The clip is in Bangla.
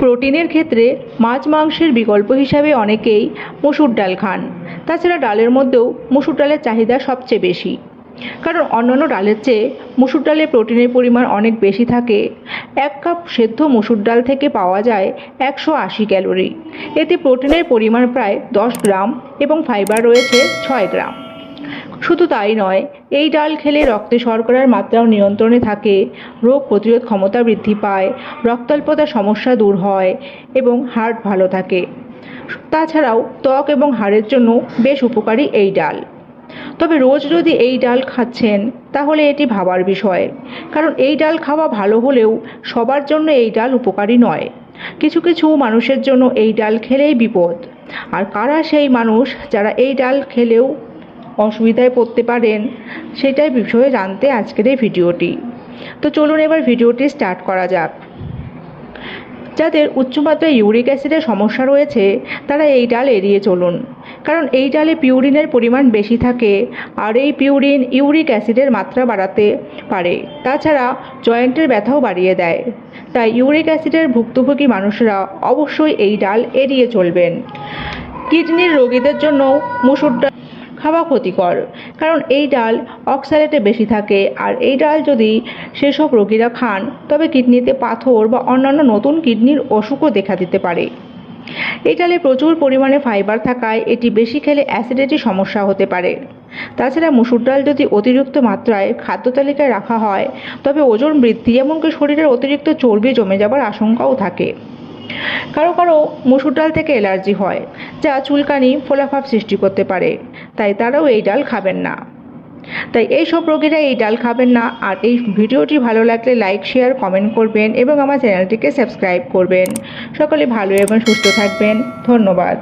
প্রোটিনের ক্ষেত্রে মাছ মাংসের বিকল্প হিসাবে অনেকেই মসুর ডাল খান। তাছাড়া ডালের মধ্যেও মসুর ডালের চাহিদা সবচেয়ে বেশি। কারণ অন্যান্য ডালের চেয়ে মসুর ডালে প্রোটিনের পরিমাণ অনেক বেশি থাকে। এক কাপ সেদ্ধ মসুর ডাল থেকে পাওয়া যায় একশো আশি ক্যালোরি। এতে প্রোটিনের পরিমাণ প্রায় দশ গ্রাম এবং ফাইবার রয়েছে ছয় গ্রাম। শুধু তাই নয়, এই ডাল খেলে রক্তে শর্করার মাত্রাও নিয়ন্ত্রণে থাকে, রোগ প্রতিরোধ ক্ষমতা বৃদ্ধি পায়, রক্তাল্পতার সমস্যা দূর হয় এবং হার্ট ভালো থাকে। তাছাড়াও ত্বক এবং হাড়ের জন্য বেশ উপকারী এই ডাল। তবে রোজ যদি এই ডাল খাচ্ছেন, তাহলে এটি ভাবার বিষয়। কারণ এই ডাল খাওয়া ভালো হলেও সবার জন্য এই ডাল উপকারী নয়। কিছু কিছু মানুষের জন্য এই ডাল খেলেই বিপদ। আর কারা সেই মানুষ যারা এই ডাল খেলেও অসুবিধায় পড়তে পারেন, সেটাই বিষয়ে জানতে আজকের এই ভিডিওটি। তো চলুন এবার ভিডিওটি স্টার্ট করা যাক। যাদের উচ্চমাত্রায় ইউরিক অ্যাসিডের সমস্যা রয়েছে, তারা এই ডাল এড়িয়ে চলুন। কারণ এই ডালে পিউরিনের পরিমাণ বেশি থাকে, আর এই পিউরিন ইউরিক অ্যাসিডের মাত্রা বাড়াতে পারে। তাছাড়া জয়েন্টের ব্যথাও বাড়িয়ে দেয়। তাই ইউরিক অ্যাসিডের ভুক্তভোগী মানুষরা অবশ্যই এই ডাল এড়িয়ে চলবেন। কিডনির রোগীদের জন্য মুসুর ডাল খাওয়া ক্ষতিকর। কারণ এই ডাল অক্সালেটে বেশি থাকে। আর এই ডাল যদি সেসব রোগীরা খান, তবে কিডনিতে পাথর বা অন্যান্য নতুন কিডনির অসুখও দেখা দিতে পারে। এই ডালে প্রচুর পরিমাণে ফাইবার থাকায় এটি বেশি খেলে অ্যাসিডিটি সমস্যা হতে পারে। তাছাড়া মুসুর ডাল যদি অতিরিক্ত মাত্রায় খাদ্য তালিকায় রাখা হয়, তবে ওজন বৃদ্ধি এমনকি শরীরের অতিরিক্ত চর্বি জমে যাবার আশঙ্কাও থাকে। কারও কারও মসুর ডাল থেকে অ্যালার্জি হয়, যা চুলকানি ফোলাভাব সৃষ্টি করতে পারে। তাই তারাও এই ডাল খাবেন না। তাই এই সব রোগীরা এই ডাল খাবেন না। আর এই ভিডিওটি ভালো লাগলে লাইক, শেয়ার, কমেন্ট করবেন এবং আমার চ্যানেলটিকে সাবস্ক্রাইব করবেন। সকলে ভালো এবং সুস্থ থাকবেন। ধন্যবাদ।